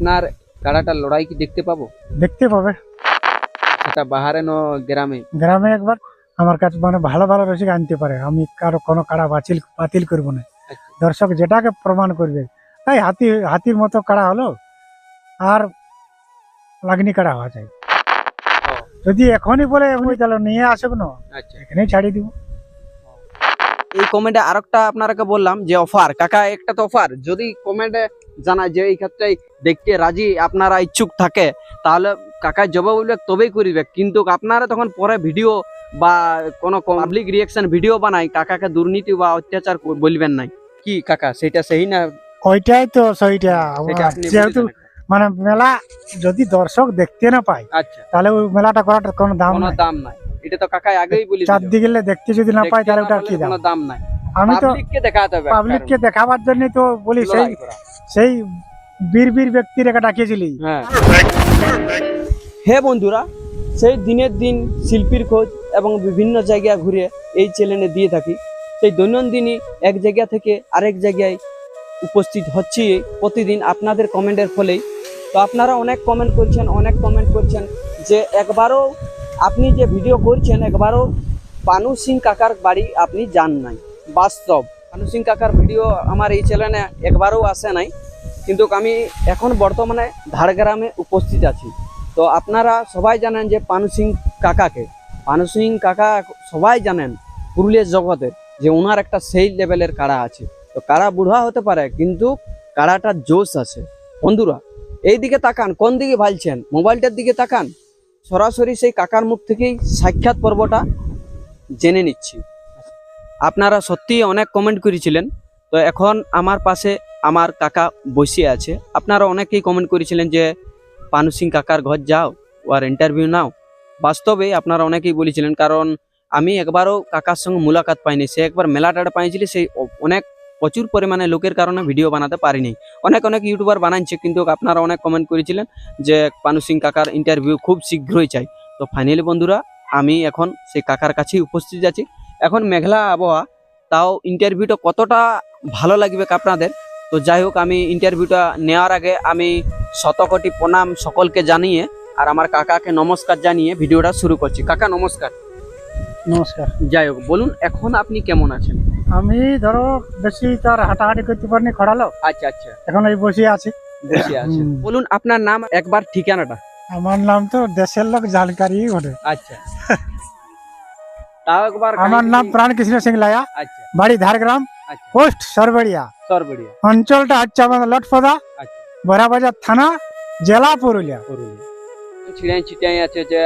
আপনার কাড়াটার লড়াই কি দেখতে পাবো? দেখতে পাবে। সেটা বাহারে ন গ্রামে? গ্রামে একবার আমার কাছে মানে ভালো ভালো রসিক আনতে পারে। আমি কারও কোনো কাড়া বাতিল বাতিল করব না। দর্শক যেটাকে প্রমাণ করবে তাই হাতি হাতির মতো কাড়া হলো আর লাগনি কাড়া হওয়া যায়। যদি এখনই বলে এমনি তাহলে নিয়ে আসুক না। আচ্ছা। এখানেই ছাড়িয়ে দিব। এই কমেন্টে আরেকটা আপনারাকে বললাম যে অফার কাকা একটা তো অফার যদি কমেন্টে জানায় যে এই ক্ষেত্রে দেখতে রাজি আপনারা ইচ্ছুক থাকে তাহলে কাকা জবাব বলবে তবেই করিবে। কিন্তু আপনারা তখন পরে ভিডিও বা কোনো পাবলিক রিয়াকশন ভিডিও বানাই কাকাকে দুর্নীতি বা অত্যাচার বলবেন নাই। কি কাকা সেটা সেই না? ওইটাই তো সেইটা। যেহেতু মানে মেলা যদি দর্শক দেখতে না পায় আচ্ছা। তাহলে ওই মেলাটা করাটার কোনো দাম কোনো দাম নাই। এটা তো কাকা আগেই বলি চারদিকে গেলে দেখতে যদি না পায় তাহলে ওটা কি দাম? কোনো দাম নাই। আমি তো পাবলিককে দেখাতে হবে পাবলিককে দেখাবার জন্য তো বলি সেই। সেই বীর বীর ব্যক্তির একটা ডাকিয়েছিলি। হ্যাঁ। হে বন্ধুরা, সেই দিনের দিন শিল্পীর খোঁজ এবং বিভিন্ন জায়গা ঘুরে এই চ্যানেলে দিয়ে থাকি। সেই দৈনন্দিনই এক জায়গা থেকে আরেক জায়গায় উপস্থিত হচ্ছি প্রতিদিন আপনাদের কমেন্টের ফলেই। তো আপনারা অনেক কমেন্ট করছেন, অনেক কমেন্ট করছেন যে একবারও আপনি যে ভিডিও করছেন, একবারও পানু সিং কাকার বাড়ি আপনি যান নাই। বাস্তব। পানু সিং কাকার ভিডিও আমার এই চ্যানেলে একবারও আসে নাই। কিন্তু আমি এখন বর্তমানে ঝাড়গ্রামে উপস্থিত আছি। তো আপনারা সবাই জানেন যে পানু সিং কাকাকে। পানু সিং কাকা সবাই জানেন পুরুলিয়ার জগতে যে ওনার একটা সেই লেভেলের কাড়া আছে। তো কাড়া বুড়া হতে পারে, কিন্তু কাড়াটার জোশ আছে। বন্ধুরা এই দিকে তাকান, কোন দিকে ভালছেন? মোবাইলটার দিকে তাকান। সরাসরি সেই কাকার মুখ থেকেই সাক্ষাৎ পর্বটা জেনে নিচ্ছি। আপনারা সত্যিই অনেক কমেন্ট করেছিলেন। তো এখন আমার পাশে আমার কাকা বসে আছে। আপনারা অনেকেই কমেন্ট করেছিলেন যে, পানু সিং কাকার ঘর যাও ওর ইন্টারভিউ নাও। বাস্তবে আপনারা অনেকেই বলেছিলেন, কারণ আমি একবারও কাকার সঙ্গে মুলাকাত পাইনি। সে একবার মেলাটাটা পাইছিল সেই অনেক প্রচুর পরিমাণে লোকের কারণে ভিডিও বানাতে পারিনি। অনেক অনেক ইউটিউবার বানাচ্ছে কিন্তু আপনারা অনেক কমেন্ট করেছিলেন যে, পানু সিং কাকার ইন্টারভিউ খুব শীঘ্রই চাই। তো ফাইনালি বন্ধুরা, আমি এখন সেই কাকার কাছেই উপস্থিত আছি। এখন মেঘলা আবহাওয়া তাও ইন্টারভিউটা কতটা ভালো লাগবে আপনাদের? তো যাই হোক আমি ইন্টারভিউটা নেওয়ার আগে আমি শতকোটি প্রণাম সকলকে জানিয়ে আর আমার কাকাকে নমস্কার জানিয়ে ভিডিওটা শুরু করছি। কাকা নমস্কার। নমস্কার। যাই হোক বলুন এখন আপনি কেমন আছেন? আমি ধরো বেশি তার হাঁটাহাঁটি করতে পারিনি খড়ালো আচ্ছা আচ্ছা। এখন এই বসে আছি। বসে হুম। বলুন আপনার নাম একবার ঠিকানাটা। আমার নাম তো দেশের লোক জানকারি বটে আচ্ছা। তাও একবার আমার নাম প্রাণ কৃষ্ণ সিং লায়া আচ্ছা। বাড়ি ঝাড়গ্রাম আচ্ছা। পোস্ট সরবড়িয়া। সরবড়িয়া। অঞ্চলটা হচ্ছে আমাদের লটপদা আচ্ছা। বড়াবাজার থানা জেলা পুরুলিয়া। ছিড়াই ছিটাই আছে যে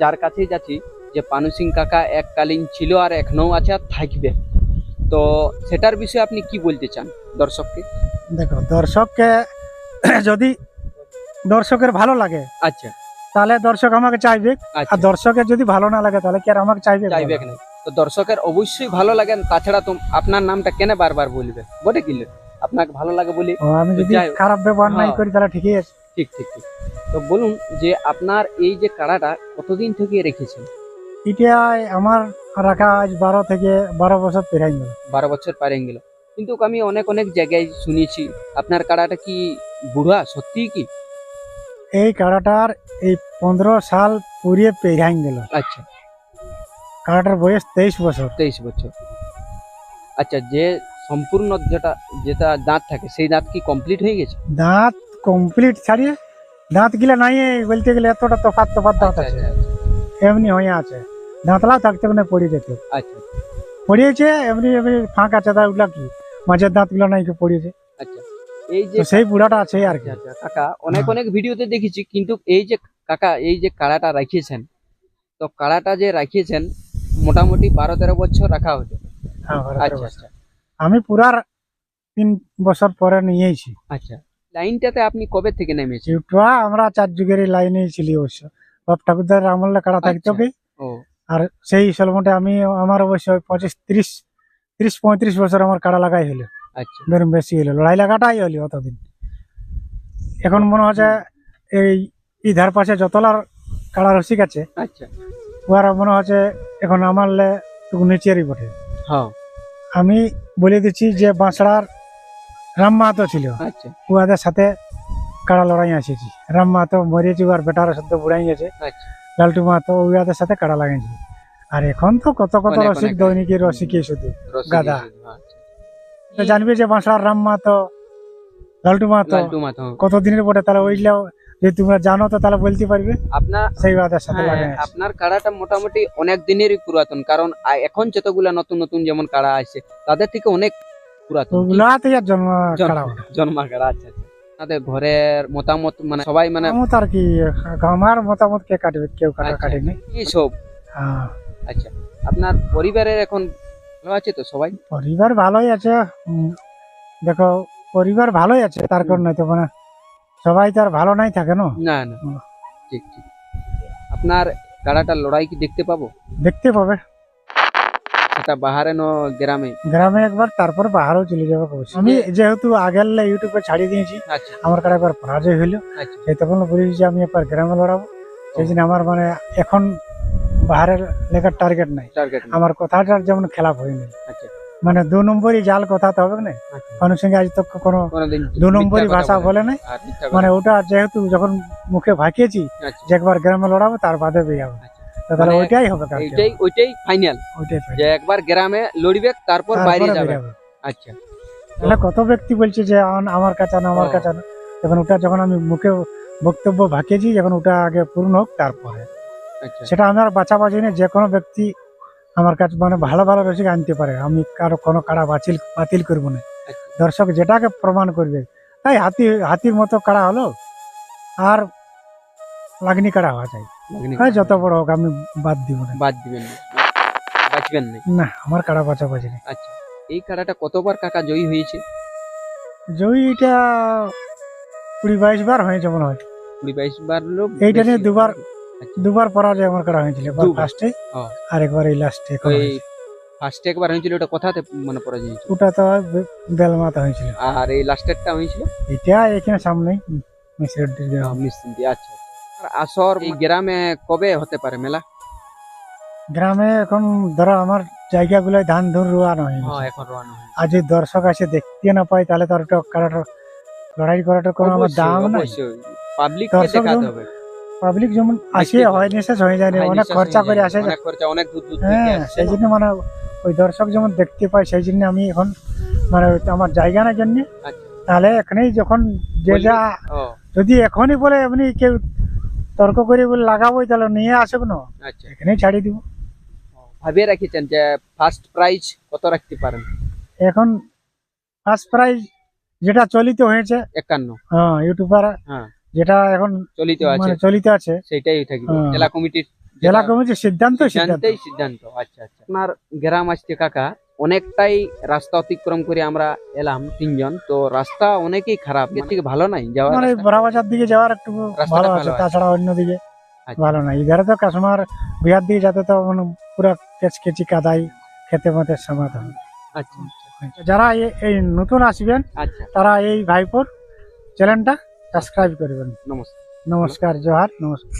যার কাছে যাচ্ছি যে পানু সিং কাকা এককালীন ছিল আর এখনও আছে আর থাকবে। তো সেটার বিষয়ে আপনি কি বলতে চান দর্শককে? দেখো দর্শককে যদি দর্শকের ভালো লাগে আচ্ছা। তাহলে দর্শক আমাকে চাইবে। আচ্ছা। আর দর্শকের যদি ভালো না লাগে তাহলে কি আর আমাকে চাইবে চাইবে না তো দর্শকের অবশ্যই ভালো লাগে তাছাড়া তো আপনার নামটা কেন বারবার বলবে? বটে কিলে আপনাকে ভালো লাগে বলি আমি যদি খারাপ ব্যবহার নাই হ্যাঁ। করি তাহলে ঠিকই আছে। ঠিক ঠিক ঠিক। তো বলুন যে আপনার এই যে কাড়াটা কতদিন থেকে রেখেছেন? এটা আমার রাখা আজ বারো থেকে বারো বছর পেরাই গেল। বারো বছর পারে গেল। কিন্তু আমি অনেক অনেক জায়গায় শুনেছি আপনার কাড়াটা কি বুড়া? সত্যি কি? এই কাড়াটার এই পনেরো সাল পুরিয়ে পেরাই গেল। আচ্ছা। কাড়াটার বয়স তেইশ বছর। তেইশ বছর। আচ্ছা যে সম্পূর্ণ যেটা যেটা দাঁত থাকে সেই দাঁত কি কমপ্লিট হয়ে গেছে? দাঁত কমপ্লিট ছাড়িয়ে দাঁত গিলা নাই বলতে গেলে এতটা তফাৎ তফাৎ দাঁত আচ্ছা আছে। আচ্ছা এমনি হয়ে আছে। দাঁতলাও থাকতে মানে পড়ে যেত। আচ্ছা। পড়িয়েছে এমনি এমনি ফাঁক আছে তাই ওগুলা কি? মাঝের দাঁতগুলো নাই পড়িয়েছে? আচ্ছা এই যে সেই বুড়াটা আছে আর কি। আচ্ছা আচ্ছা কাকা অনেক হ্যাঁ। অনেক ভিডিওতে দেখেছি কিন্তু এই যে কাকা এই যে কাড়াটা রাখিয়েছেন তো কাড়াটা যে রাখিয়েছেন মোটামুটি বারো তেরো বছর রাখা হতো। হ্যাঁ, আচ্ছা আচ্ছা। আমি পুরার তিন বছর পরে নিয়েছি। আচ্ছা লাইনটাতে আপনি কবে থেকে নেমেছেন? চিউটুয়া আমরা চার যুগের লাইনে ছিলি অবশ্য। বাপ ঠাকুরদার আমলে কাড়া থাকতো আচ্ছা। কি? আর সেই সলমটে আমি আমার অবশ্য পঁচিশ ত্রিশ তিরিশ পঁয়ত্রিশ বছর আমার কাড়া লাগাই হলো। আচ্ছা। বেরম বেশি হলো লড়াই লাগাটাই হলো অতদিন এখন মনে হচ্ছে এই ইধার পাশে যতলার কাড়া রসিক আছে আচ্ছা। ওরা মনে হচ্ছে এখন আমার লে নিচেরই বটে। হ্যাঁ। আমি বলে দিচ্ছি যে বাঁশড়ার রাম মাহাতো ছিল আচ্ছা। উহাদের সাথে কাড়া লড়াই আসেছি। রাম মাহাতো মরিয়েছি আর বেটার সাথে বুড়াই গেছে। আচ্ছা। লালটু মাহাতো ওদের সাথে কাড়া লাগাইছি। আর এখন তো কত কত রসিক। দৈনিকের রসিকই শুধু গাদা। আচ্ছা। তো জানবি যে বাঁশড়ার রাম মাহাতো লালটু মাহাতো লালটু কত দিনের পরে তাহলে ওইগুলো যদি তোমরা জানো তো তাহলে বলতে পারবে। আপনার সেই ওদের সাথে হ্যাঁ, আপনার কাড়াটা মোটামুটি অনেক দিনেরই পুরাতন কারণ এখন যতগুলা নতুন নতুন যেমন কাড়া আছে তাদের থেকে অনেক পুরাতন। ওগুলা জন্ম কাড়া জন্মা কাড়া আচ্ছা আচ্ছা। আপনাদের ঘরের মতামত মানে সবাই মানে মতামত আর কি আমার মতামত কে কাটবে কেউ কাটা আচ্ছা। কাটেনি। কি সব? হ্যাঁ। আচ্ছা আপনার পরিবারের এখন ভালো আছে তো সবাই? পরিবার ভালোই আছে দেখো পরিবার ভালোই আছে তার কারণ নয়তো মানে সবাই তো আর ভালো নাই থাকে না? না না। ঠিক ঠিক। আপনার কাড়াটার লড়াই কি দেখতে পাবো? দেখতে পাবে। সেটা বাহারে ন গ্রামে? গ্রামে একবার তারপর বাহারেও চলে যাবে কবছি। আমি যেহেতু আগের ইউটিউবে ছাড়িয়ে দিয়েছি আচ্ছা। আমার কাছে একবার পরাজয় হইল। আচ্ছা। সেই তখন বলেছি যে আমি একবার গ্রামে লড়াবো। সেই জন্য আমার মানে এখন বাহারের লেখার টার্গেট নাই। আমার কথাটার যেমন খেলাপ হয়নি। আচ্ছা। মানে দু নম্বরই জাল কথা তো হবে না মানুষ সঙ্গে আজ তো কোনো দু নম্বরই ভাষা বলে নাই। মানে ওটা যেহেতু যখন মুখে ভাকিয়েছি আচ্ছা। যে একবার গ্রামে লড়াবো তার বাদে বেয়ে যাব আচ্ছা। তাহলে মানে ওইটাই হবে কালকে। ওইটাই ফাইনাল ওইটাই যে একবার গ্রামে লড়বে তারপর বাইরে বেরিয়ে যাবে। আচ্ছা। তাহলে কত ব্যক্তি বলছে যে আমার কাছে আনো আমার। কাছে আনো? যখন ওটা যখন আমি মুখে বক্তব্য ভাকিয়েছি যখন ওটা আগে পূর্ণ হোক তারপরে। আচ্ছা সেটা আমার বাছাবাছি নেই যে কোনো ব্যক্তি আমার কাছে মানে ভালো ভালো রসিক আনতে পারে। আমি কারও কোনো কাড়া বাতিল বাতিল করব না। আচ্ছা। দর্শক যেটাকে প্রমাণ করবে তাই হাতি হাতির মতো কাড়া হলো আর লাগনি কাড়া হওয়া চাই। হ্যাঁ যত বড় হোক আমি বাদ দিব না। বাদ দিবেন না। বাঁচবেন না। না আমার কাড়া বাছাবাছি নেই। আচ্ছা এই কাড়াটা কতবার কাকা জয়ী হয়েছে? জয়ীটা কুড়ি বাইশ বার হয়েছে মনে হয়। কুড়ি বাইশ বার লোক এইটা নিয়ে দুবার- আচ্ছা। দুবার পরাজয় আমার করা হয়েছিল একবার ফার্স্টে আর একবার এই লাস্টে ওই ফার্স্ট একবার হয়েছিল ওটা কথাতে মানে পরাজয় হয়েছিল? ওটা তো বেলমাতা হয়েছিল। আর এই লাস্টেরটা হয়েছিল? এটা এখানে সামনে মিশ্রের নিশ্চিন্তি আচ্ছা। আর আসর এই গ্রামে কবে হতে পারে মেলা? গ্রামে এখন ধরো আমার জায়গাগুলোয় ধান ধুন রোয়ানো হয়ে এখন রওনা হয় আর যদি দর্শক আসে দেখতে না পাই তাহলে তার ওটা কারাটা লড়াই করাটা কোনো আমার দাম নাই। পাবলিক দেখাতে হবে। পাবলিক যেমন আসে হয় নিঃশেষ হয়ে যায় অনেক খরচা করে আসে। অনেক খরচা অনেক দূর দূর হ্যাঁ সেই জন্য মানে ওই দর্শক যেমন দেখতে পায় সেই জন্য আমি এখন মানে আমার জায়গা না জন্য। আচ্ছা। তাহলে এখানেই যখন যে যা যদি এখনই বলে এমনি কেউ তর্ক করে বলে লাগাবোই তাহলে নিয়ে আসুক না আচ্ছা। এখানেই ছাড়ি দিব। ভাবিয়ে রাখিছেন যে ফার্স্ট প্রাইজ কত রাখতে পারেন? এখন ফার্স্ট প্রাইজ যেটা চলিত হয়েছে একান্ন। হ্যাঁ ইউটিউবার হ্যাঁ। যেটা এখন চলিত আছে। মানে চলিত আছে। সেটাই থাকবে। হ্যাঁ। জেলা কমিটির জেলা কমিটির সিদ্ধান্ত সিদ্ধান্ত। সিদ্ধান্তই সিদ্ধান্ত। আচ্ছা আচ্ছা। আপনার গ্রাম আসছে কাকা অনেকটাই রাস্তা অতিক্রম করে আমরা এলাম তিনজন। তো রাস্তা অনেকই খারাপ। এর থেকে ভালো নাই যাওয়ার মানে? বড়াবাজার দিকে যাওয়ার একটু ভালো আছে। তাছাড়া অন্য দিকে আচ্ছা। ভালো নাই। ইধারে তো কাশ্মার বিহার দিকে যাতে তো মানে পুরো কেচকেচি কাদাই খেতে মতে সমাধান। আচ্ছা। যারা এ- এই নতুন আসবেন আচ্ছা। তারা এই ভাইপোর চ্যানেলটা সাবস্ক্রাইব করবেন। নমস্কার। নমস্কার জোহার নমস্কার।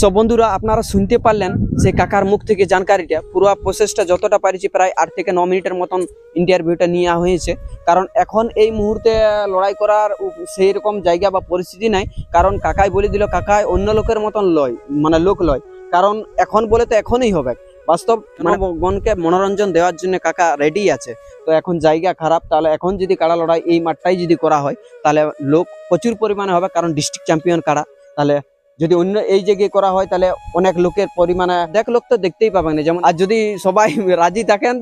সব বন্ধুরা আপনারা শুনতে পারলেন সেই কাকার মুখ থেকে জানকারিটা। পুরো প্রসেসটা যতটা পারিছি প্রায় আট থেকে ন মিনিটের মতন ইন্টারভিউটা নেওয়া হয়েছে। কারণ এখন এই মুহূর্তে লড়াই করার সেই রকম জায়গা বা পরিস্থিতি নাই। কারণ কাকাই বলে দিল কাকাই অন্য লোকের মতন লয়। মানে লোক লয়। কারণ এখন বলে তো এখনই হবে। বাস্তব মানে গণকে মনোরঞ্জন দেওয়ার জন্য কাকা রেডি আছে। তো এখন জায়গা খারাপ তাহলে এখন যদি কাড়া লড়াই এই মাঠটাই যদি করা হয় তাহলে লোক প্রচুর পরিমাণে হবে কারণ ডিস্ট্রিক্ট চ্যাম্পিয়ন কাড়া তাহলে যদি অন্য এই জায়গায় করা হয় তাহলে অনেক লোকের পরিমাণে দেখ লোক তো দেখতেই পাবেন না যেমন আর যদি সবাই রাজি থাকেন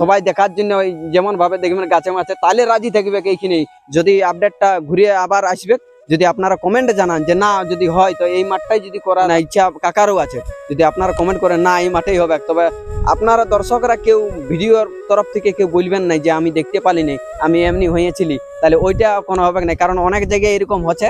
সবাই দেখার জন্য ওই যেমন ভাবে দেখবেন গাছে মাছে তাহলে রাজি থাকবে এইখানেই। যদি আপডেটটা ঘুরিয়ে আবার আসবে যদি আপনারা কমেন্টে জানান যে, না, যদি হয়, তো এই মাঠটাই যদি করা না, ইচ্ছা কাকারও আছে। যদি আপনারা কমেন্ট করেন, না, এই মাঠেই হবে। তবে আপনারা দর্শকরা কেউ ভিডিওর তরফ থেকে কেউ বলবেন না যে, আমি দেখতে পারিনি আমি এমনি হয়েছিলি। তাহলে ওইটা কোনো হবে না, কারণ অনেক জায়গায় এরকম হচ্ছে।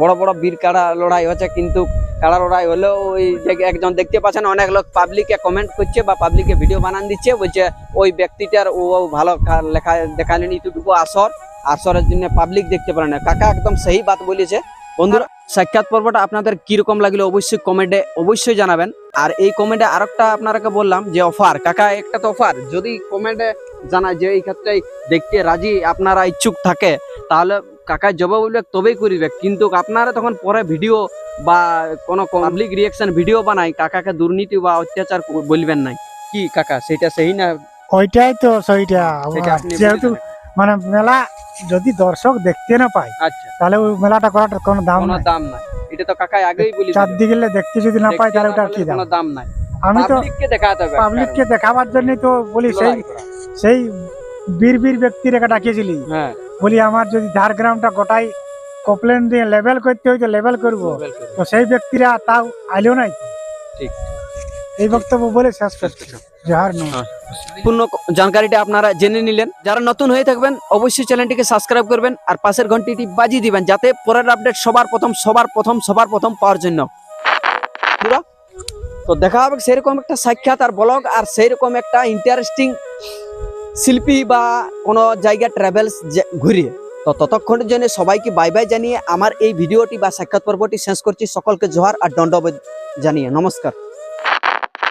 বড় বড় বীর কাড়া লড়াই হচ্ছে, কিন্তু কাড়া লড়াই হলেও ওই জায়গায় একজন দেখতে পাচ্ছেন, অনেক লোক পাবলিকে কমেন্ট করছে বা পাবলিকে ভিডিও বানান দিচ্ছে, বলছে, ওই ব্যক্তিটার ও ও ভালো লেখা, দেখালেন এতটুকু আসর। আসরের জন্য পাবলিক দেখতে পারে না। কাকা একদম সেই বাত বলেছে। বন্ধুরা সাক্ষাৎ পর্বটা আপনাদের কীরকম লাগল অবশ্যই কমেন্টে অবশ্যই জানাবেন। আর এই কমেন্টে আরেকটা আপনারাকে বললাম যে অফার কাকা একটা তো অফার যদি কমেন্টে জানায় যে এই ক্ষেত্রে দেখতে রাজি আপনারা ইচ্ছুক থাকে তাহলে কাকা জবাব বলবে তবেই করিবে। কিন্তু আপনারা তখন পরে ভিডিও বা কোনো পাবলিক রিয়াকশন ভিডিও বানাই কাকাকে দুর্নীতি বা অত্যাচার বলবেন নাই। কি কাকা সেটা সেই না? ওইটাই তো সেইটা। যেহেতু। মানে মেলা যদি দর্শক দেখতে না পায় আচ্ছা। তাহলে ওই মেলাটা করাটার কোনো দাম কোনো নাই। দাম নাই। এটা তো কাকা আগেই বলি। চারদিকে দেখতে যদি না পায় তাহলে না ওটার কি দাম? কোনো দাম নাই। আমি তো পাবলিককে দেখাতে হবে পাবলিককে দেখাবার জন্য তো বলি সেই সেই বীর বীর ব্যক্তির একটা ডাকিয়েছিলি। হ্যাঁ। বলি আমার যদি ঝাড়গ্রামটা গোটাই কমপ্লেন দিয়ে লেভেল করতে হইতো লেভেল করব। তো সেই ব্যক্তিরা তাও আইলো নাই? ঠিক। এই বক্তব্য বলে শেষ করছি। জহার নমস্কার। পূর্ণ জানকারিটা আপনারা জেনে নিলেন। যারা নতুন হয়ে থাকবেন, অবশ্যই চ্যানেলটিকে সাবস্ক্রাইব করবেন আর পাশের ঘন্টিটি বাজিয়ে দিবেন, যাতে পরের আপডেট সবার প্রথম সবার প্রথম সবার প্রথম পাওয়ার জন্য। তো দেখা হবে সেরকম একটা সাক্ষাৎ আর ব্লগ আর সেইরকম একটা ইন্টারেস্টিং শিল্পী বা কোনো জায়গা ট্রাভেলস ঘুরিয়ে। তো ততক্ষণের জন্য সবাইকে বাই বাই জানিয়ে আমার এই ভিডিওটি বা সাক্ষাৎ পর্বটি শেষ করছি। সকলকে জোহার আর দণ্ডবোধ জানিয়ে। নমস্কার।